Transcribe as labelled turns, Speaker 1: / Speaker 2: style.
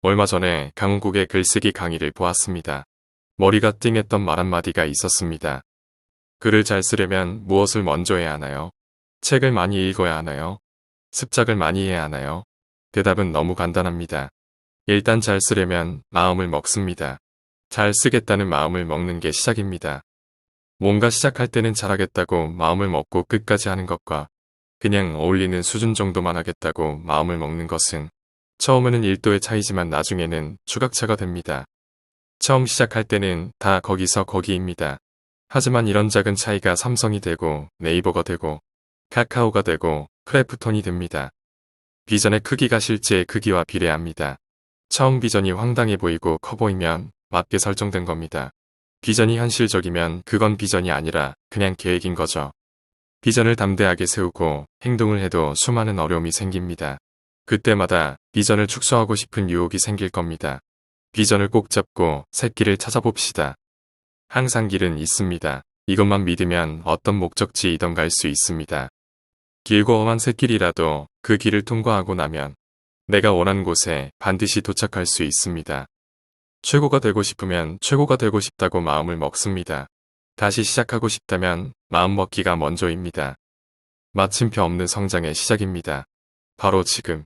Speaker 1: 얼마 전에 강훈국의 글쓰기 강의를 보았습니다. 머리가 띵했던 말 한마디가 있었습니다. 글을 잘 쓰려면 무엇을 먼저 해야 하나요? 책을 많이 읽어야 하나요? 습작을 많이 해야 하나요? 대답은 너무 간단합니다. 일단 잘 쓰려면 마음을 먹습니다. 잘 쓰겠다는 마음을 먹는 게 시작입니다. 뭔가 시작할 때는 잘하겠다고 마음을 먹고 끝까지 하는 것과 그냥 어울리는 수준 정도만 하겠다고 마음을 먹는 것은 처음에는 1도의 차이지만 나중에는 추각차가 됩니다. 처음 시작할 때는 다 거기서 거기입니다. 하지만 이런 작은 차이가 삼성이 되고 네이버가 되고 카카오가 되고 크래프톤이 됩니다. 비전의 크기가 실제의 크기와 비례합니다. 처음 비전이 황당해 보이고 커 보이면 맞게 설정된 겁니다. 비전이 현실적이면 그건 비전이 아니라 그냥 계획인 거죠. 비전을 담대하게 세우고 행동을 해도 수많은 어려움이 생깁니다. 그때마다 비전을 축소하고 싶은 유혹이 생길 겁니다. 비전을 꼭 잡고 새길을 찾아봅시다. 항상 길은 있습니다. 이것만 믿으면 어떤 목적지이던 갈 수 있습니다. 길고 험한 새길이라도 그 길을 통과하고 나면 내가 원하는 곳에 반드시 도착할 수 있습니다. 최고가 되고 싶으면 최고가 되고 싶다고 마음을 먹습니다. 다시 시작하고 싶다면 마음 먹기가 먼저입니다. 마침표 없는 성장의 시작입니다. 바로 지금